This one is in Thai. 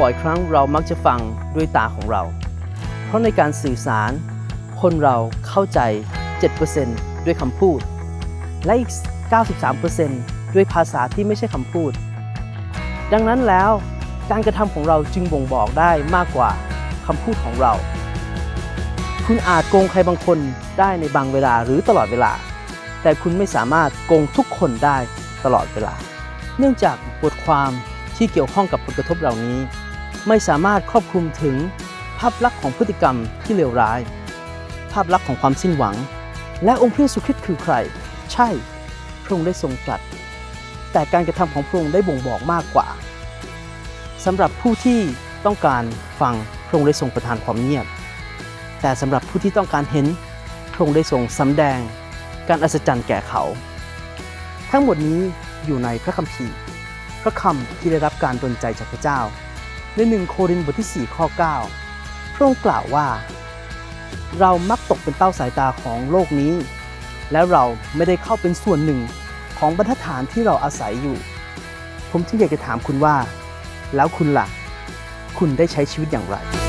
บ่อยครั้งเรามักจะฟังด้วยตาของเรา เพราะในการสื่อสาร คนเราเข้าใจ 7%ด้วยคำพูด และอีก 93%ด้วยภาษาที่ไม่ใช่คำพูด ดังนั้นแล้วการกระทำของเราจึงบ่งบอกได้มากกว่าคำพูดของเรา คุณอาจโกงใครบางคนได้ในบางเวลาหรือตลอดเวลา แต่คุณไม่สามารถโกงทุกคนได้ตลอดเวลา เนื่องจากบทความที่เกี่ยวข้องกับผลกระทบเหล่านี้ ไม่สามารถครอบคลุมถึงภาพลักษณ์ของพฤติกรรมที่เลวร้าย ภาพลักษณ์ของความสิ้นหวัง และองค์พระเยซูคริสต์คือใคร ใช่ พระองค์ได้ทรงตรัส แต่การกระทำของพระองค์ได้บ่งบอกมากกว่าสำหรับผู้ที่ต้องการฟังพระองค์ได้ทรงประทานความเงียบ แต่สำหรับผู้ที่ต้องการเห็นพระองค์ได้ทรงสำแดง การอัศจรรย์แก่เขา ทั้งหมดนี้ อยู่ในพระคัมภีร์ พระคำที่ได้รับการดลใจจากพระเจ้า ในหนึ่งโครินธ์บทที่ 4 ข้อ 9 พระองค์กล่าวว่า เรามักตกเป็นเต้าสายตาของโลกนี้ และเราไม่ได้เข้าเป็นส่วนหนึ่งของบรรทัดฐานที่เราอาศัยอยู่ ผมจึงอยากจะถามคุณว่า แล้วคุณล่ะ คุณได้ใช้ชีวิตอย่างไร